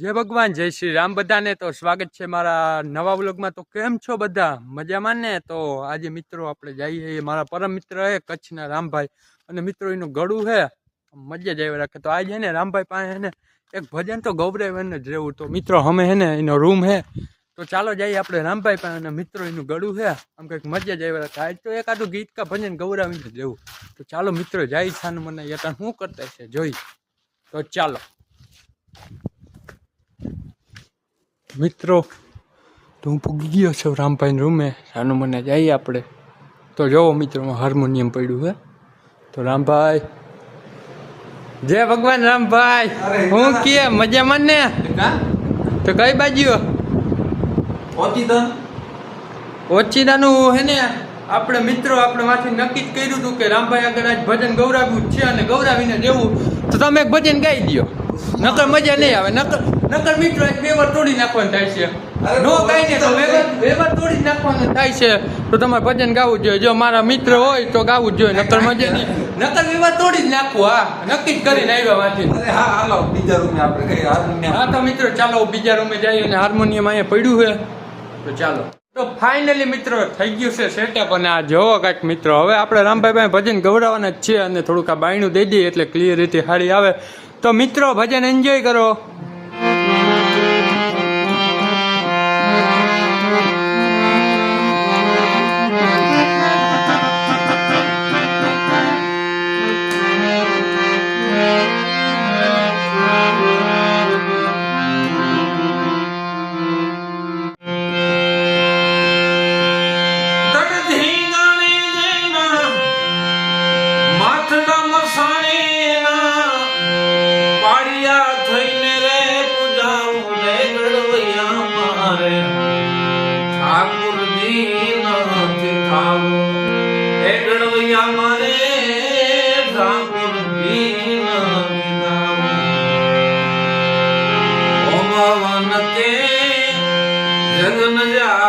જય ભગવાન, જય શ્રી રામ બધાને. તો સ્વાગત છે મારા નવા વ્લોગમાં. તો કેમ છો બધા? મજામાં ને? તો આજે મિત્રો આપણે જઈએ. મારા પરમ મિત્ર હે કચ્છના રામભાઈ. અને મિત્રો, એનું ગળું હે મજા જ આવી રાખે. તો આજે ને રામભાઈ પાસે હે ને એક ભજન તો ગૌરવને જ રહેવું. તો મિત્રો, અમે હે ને એનો રૂમ હે તો ચાલો જઈએ આપણે રામભાઈ પાસે. અને મિત્રો, એનું ગળું હે આમ કંઈક મજા જ આવ્યા રાખે. આજ તો એકાદું ગીત કા ભજન ગૌરાવીને જ રહેવું. તો ચાલો મિત્રો, જાય છાનું મને યટાણ શું કરતા છે જોઈ. તો ચાલો. મિત્રો તો હું પૂગી ગયો છું રામભાઈ રૂમે. સાનું મને જઈએ આપણે. તો જોવો મિત્રો હાર્મોનિયમ પડ્યું હે. તો રામભાઈ જય ભગવાન રામભાઈ. હું કે મજામાં ને? તો કઈ બાજુ ઓચિદાનું હે ને આપણે મિત્રો આપણે માંથી નક્કી જ કર્યું હતું કે રામભાઈ આગળ આજ ભજન ગૌરાવ્યું છે અને ગૌરાવીને દેવું. તો તમે એક ભજન ગાઈ દો નકર મજા નહીં આવે નકર નકર મિત્રો એક વેવર તોડી નાખવાનું થાય છે. નો કઈ ને તો વેવર વેવર તોડી નાખવાનું થાય છે. તો તમારે ભજન ગાવું જોઈએ. જો મારા મિત્ર હોય તો ગાવું જોઈએ નકર મજા નહીં. નકર વેવર તોડી જ નાખવું હા. નક્કી જ કરીને આવ્યા માંથી હા હાલો બીજા રૂમે આપણે કઈ હાર્મોનિયમ. હા તો મિત્રો ચાલો બીજા રૂમે જઈએ અને હાર્મોનિયમ અહીંયા પડ્યું છે. તો ચાલો. તો ફાઇનલી મિત્રો થઈ ગયું છે સેટઅપ અને આ જોવો કાંઈક મિત્રો. હવે આપણે રામભાઈ પાસે ભજન ગવડાવવાના જ છે અને થોડુંક આ બાયણું દઈ દઈએ એટલે ક્લિયરિટી સારી આવે. તો મિત્રો ભજન એન્જોય કરો.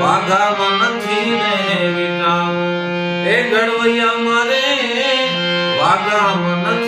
વાગામાં નથી ને વિટાવું. એ ગડવૈયા મારે Bana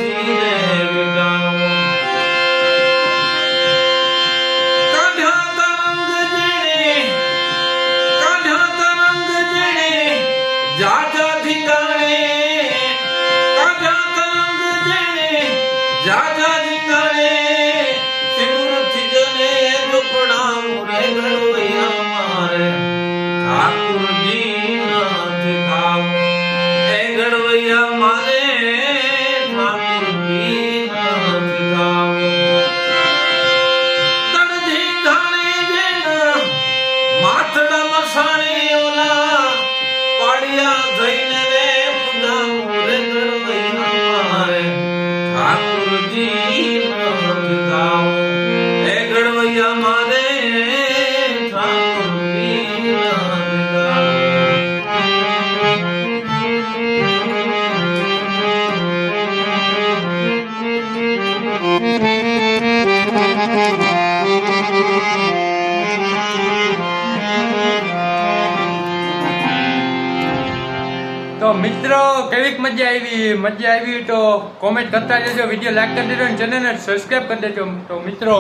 તો મિત્રો કેવીક મજા આવી? મજા આવી તો કોમેન્ટ કરતા જજો વીડિયો લાઈક કરી દેજો અને ચેનલને સબસ્ક્રાઈબ કરી દેજો. તો મિત્રો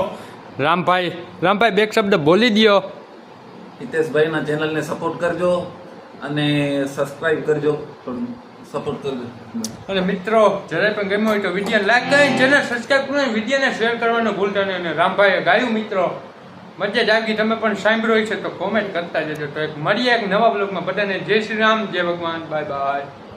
રામભાઈ રામભાઈ બે શબ્દ બોલી દ્યો. હિતેશભાઈના ચેનલને સપોર્ટ કરજો અને સબસ્ક્રાઈબ કરજો. સપોર્ટ કરજો. અને મિત્રો જરાય પણ ગમ્યો હોય તો વીડિયો લાઈક કરીને ચેનલ સબસ્ક્રાઈબ કરીને વિડીયોને શેર કરવાનું ભૂલતા નહીં. અને રામભાઈએ ગાયું મિત્રો. મજા જ આવી તમે પણ સાંભળ્યો છે તો કોમેન્ટ કરતા જજો. તો એક મળીએ એક નવા બ્લોગમાં બધાને જય શ્રી રામ, જય ભગવાન, બાય બાય.